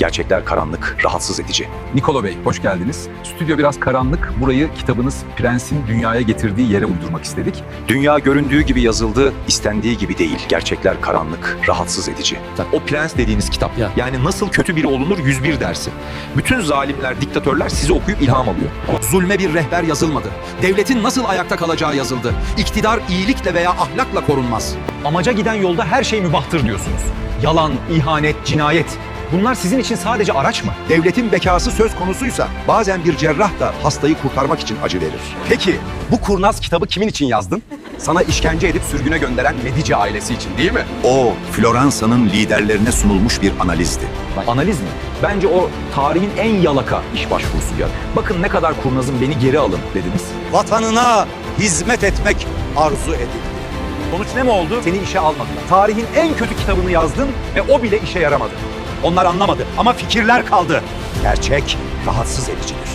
Gerçekler karanlık, rahatsız edici. Nikolo Bey, hoş geldiniz. Stüdyo biraz karanlık. Burayı kitabınız Prens'in dünyaya getirdiği yere uydurmak istedik. Dünya göründüğü gibi yazıldı, istendiği gibi değil. Gerçekler karanlık, rahatsız edici. O Prens dediğiniz kitap. Ya. Yani nasıl kötü biri olunur 101 dersi. Bütün zalimler, diktatörler sizi okuyup ilham alıyor. Zulme bir rehber yazılmadı. Devletin nasıl ayakta kalacağı yazıldı. İktidar iyilikle veya ahlakla korunmaz. Amaca giden yolda her şey mübahtır diyorsunuz. Yalan, ihanet, cinayet. Bunlar sizin için sadece araç mı? Devletin bekası söz konusuysa bazen bir cerrah da hastayı kurtarmak için acı verir. Peki bu kurnaz kitabı kimin için yazdın? Sana işkence edip sürgüne gönderen Medici ailesi için değil mi? O Floransa'nın liderlerine sunulmuş bir analizdi. Analiz mi? Bence o tarihin en yalaka iş başvurusu ya. Bakın ne kadar kurnazım beni geri alın dediniz. Vatanına hizmet etmek arzu edildi. Sonuç ne mi oldu? Seni işe almadılar. Tarihin en kötü kitabını yazdın ve o bile işe yaramadı. Onlar anlamadı ama fikirler kaldı. Gerçek rahatsız edicidir.